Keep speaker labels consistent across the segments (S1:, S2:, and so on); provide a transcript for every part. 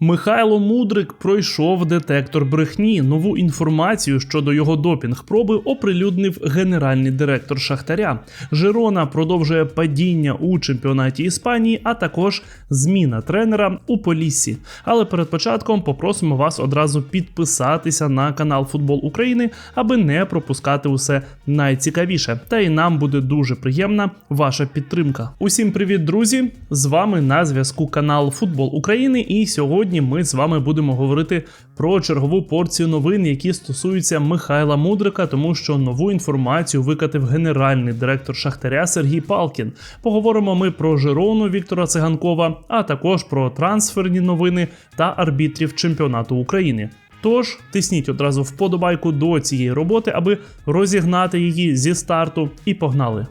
S1: Михайло Мудрик пройшов детектор брехні. Нову інформацію щодо його допінг-проби оприлюднив генеральний директор Шахтаря. Жирона продовжує падіння у чемпіонаті Іспанії, а також зміна тренера у Поліссі. Але перед початком попросимо вас одразу підписатися на канал Футбол України, аби не пропускати усе найцікавіше. Та й нам буде дуже приємна ваша підтримка. Усім привіт, друзі! З вами на зв'язку канал Футбол України. І сьогодні ми з вами будемо говорити про чергову порцію новин, які стосуються Михайла Мудрика, тому що нову інформацію викатив генеральний директор Шахтаря Сергій Палкін. Поговоримо ми про Жирону Віктора Циганкова, а також про трансферні новини та арбітрів чемпіонату України. Тож тисніть одразу вподобайку до цієї роботи, аби розігнати її зі старту, і погнали.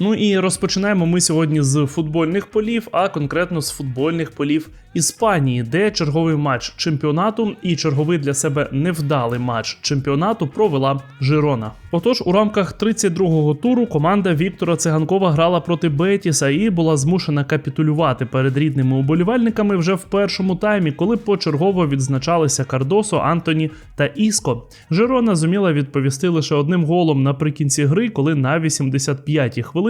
S1: Ну і розпочинаємо ми сьогодні з футбольних полів, а конкретно з футбольних полів Іспанії, де черговий матч чемпіонату і черговий для себе невдалий матч чемпіонату провела Жирона. Отож, у рамках 32-го туру команда Віктора Циганкова грала проти Бетіса і була змушена капітулювати перед рідними уболівальниками вже в першому таймі, коли почергово відзначалися Кардосо, Антоні та Іско. Жирона зуміла відповісти лише одним голом наприкінці гри, коли на 85-й хвилині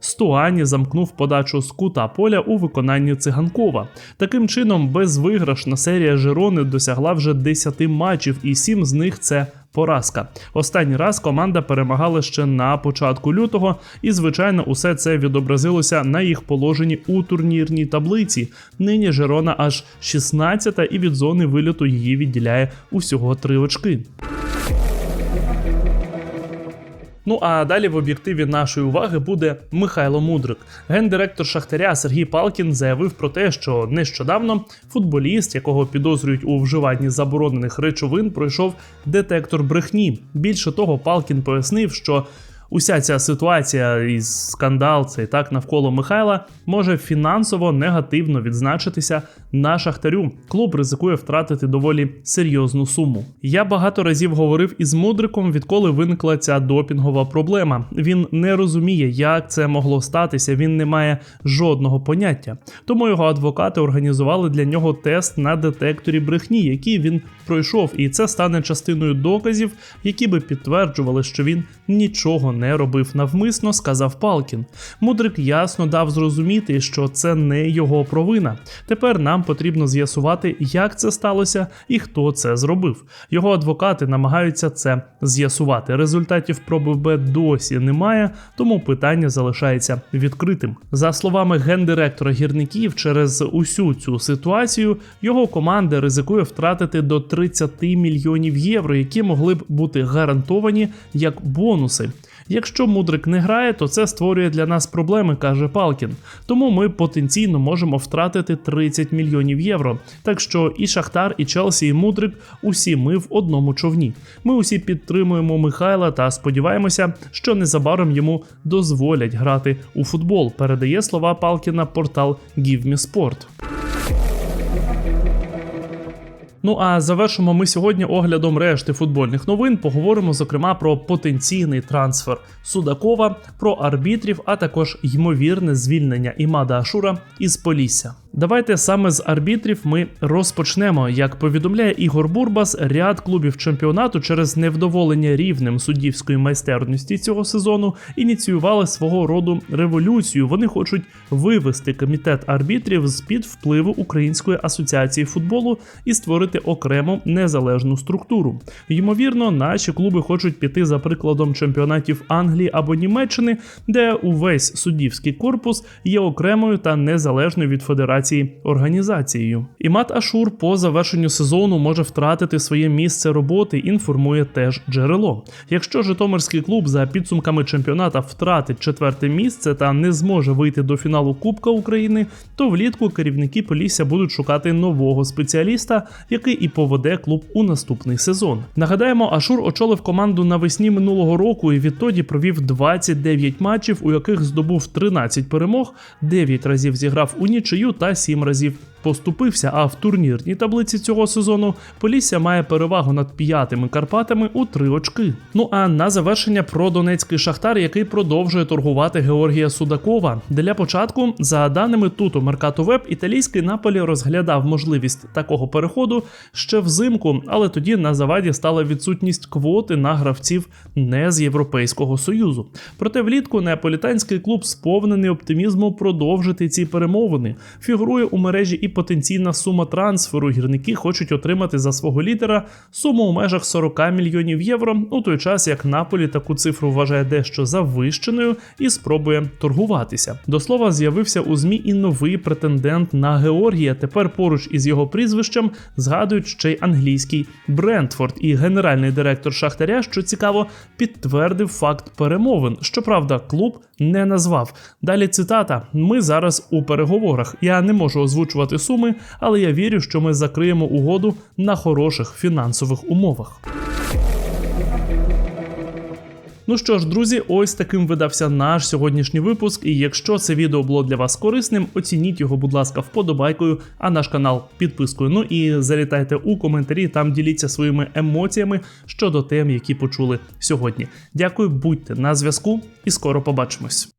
S1: Стуані замкнув подачу з кута поля у виконанні циганкова. Таким чином, безвиграшна серія Жирони досягла вже 10 матчів, і 7 з них це поразка. Останній раз команда перемагала ще на початку лютого, і звичайно, усе це відобразилося на їх положенні у турнірній таблиці. Нині Жирона аж 16-та і від зони виліту її відділяє усього 3 очки. Ну а далі в об'єктиві нашої уваги буде Михайло Мудрик. Гендиректор Шахтаря Сергій Палкін заявив про те, що нещодавно футболіст, якого підозрюють у вживанні заборонених речовин, пройшов детектор брехні. Більше того, Палкін пояснив, що Уся ця ситуація і скандал, цей так навколо Михайла, може фінансово негативно відзначитися на шахтарю. Клуб ризикує втратити доволі серйозну суму. Я багато разів говорив із мудриком, відколи виникла ця допінгова проблема. Він не розуміє, як це могло статися. Він не має жодного поняття. Тому його адвокати організували для нього тест на детекторі брехні, який він пройшов, і це стане частиною доказів, які би підтверджували, що він нічого не робив навмисно, сказав Палкін. Мудрик ясно дав зрозуміти, що це не його провина. Тепер нам потрібно з'ясувати, як це сталося і хто це зробив. Його адвокати намагаються це з'ясувати. Результатів проби Б досі немає, тому питання залишається відкритим. За словами гендиректора гірників, через усю цю ситуацію його команда ризикує втратити до 30 мільйонів євро, які могли б бути гарантовані як бонуси. Якщо мудрик не грає, то це створює для нас проблеми, каже Палкін. Тому ми потенційно можемо втратити 30 мільйонів євро. Так що і Шахтар, і Челсі, і Мудрик усі ми в одному човні. Ми усі підтримуємо Михайла та сподіваємося, що незабаром йому дозволять грати у футбол. Передає слова Палкіна портал GiveMeSport. Ну а завершимо ми сьогодні оглядом решти футбольних новин. Поговоримо зокрема про потенційний трансфер Судакова, про арбітрів, а також ймовірне звільнення Імада Ашура із Полісся. Давайте саме з арбітрів ми розпочнемо. Як повідомляє Ігор Бурбас, ряд клубів чемпіонату через невдоволення рівнем суддівської майстерності цього сезону ініціювали свого роду революцію. Вони хочуть вивести комітет арбітрів з під впливу Української асоціації футболу і створити окрему незалежну структуру. Ймовірно, наші клуби хочуть піти за прикладом чемпіонатів Англії або Німеччини, де увесь суддівський корпус є окремою та незалежною від федерації організацією. Імат Ашур по завершенню сезону може втратити своє місце роботи, інформує теж джерело. Якщо Житомирський клуб за підсумками чемпіоната втратить четверте місце та не зможе вийти до фіналу Кубка України, то влітку керівники Полісся будуть шукати нового спеціаліста, який і поведе клуб у наступний сезон. Нагадаємо, Ашур очолив команду навесні минулого року і відтоді провів 29 матчів, у яких здобув 13 перемог, 9 разів зіграв у нічию та 7 разів поступився, а в турнірній таблиці цього сезону Полісся має перевагу над п'ятими Карпатами у три очки. Ну а на завершення про Донецький Шахтар, який продовжує торгувати Георгія Судакова. Для початку, за даними Туто Меркато Веб, італійський Наполі розглядав можливість такого переходу ще взимку, але тоді на заваді стала відсутність квоти на гравців не з Європейського союзу. Проте влітку неаполітанський клуб сповнений оптимізму продовжити ці перемовини. Фігурує у мережі і потенційна сума трансферу. Гірники хочуть отримати за свого лідера суму у межах 40 мільйонів євро, у той час як Наполі таку цифру вважає дещо завищеною і спробує торгуватися. До слова, з'явився у змі і новий претендент на Георгія. Тепер поруч із його прізвищем згадують ще й англійський Брентфорд. І генеральний директор Шахтаря, що цікаво, підтвердив факт перемовин. Щоправда, клуб не назвав. Далі цитата: Ми зараз у переговорах. Я не можу озвучувати суми, але я вірю, що ми закриємо угоду на хороших фінансових умовах. Ну що ж, друзі, ось таким видався наш сьогоднішній випуск. І якщо це відео було для вас корисним, оцініть його, будь ласка, вподобайкою, а наш канал підпискою. Ну і залітайте у коментарі, там діліться своїми емоціями щодо тем, які почули сьогодні. Дякую, будьте на зв'язку і скоро побачимось.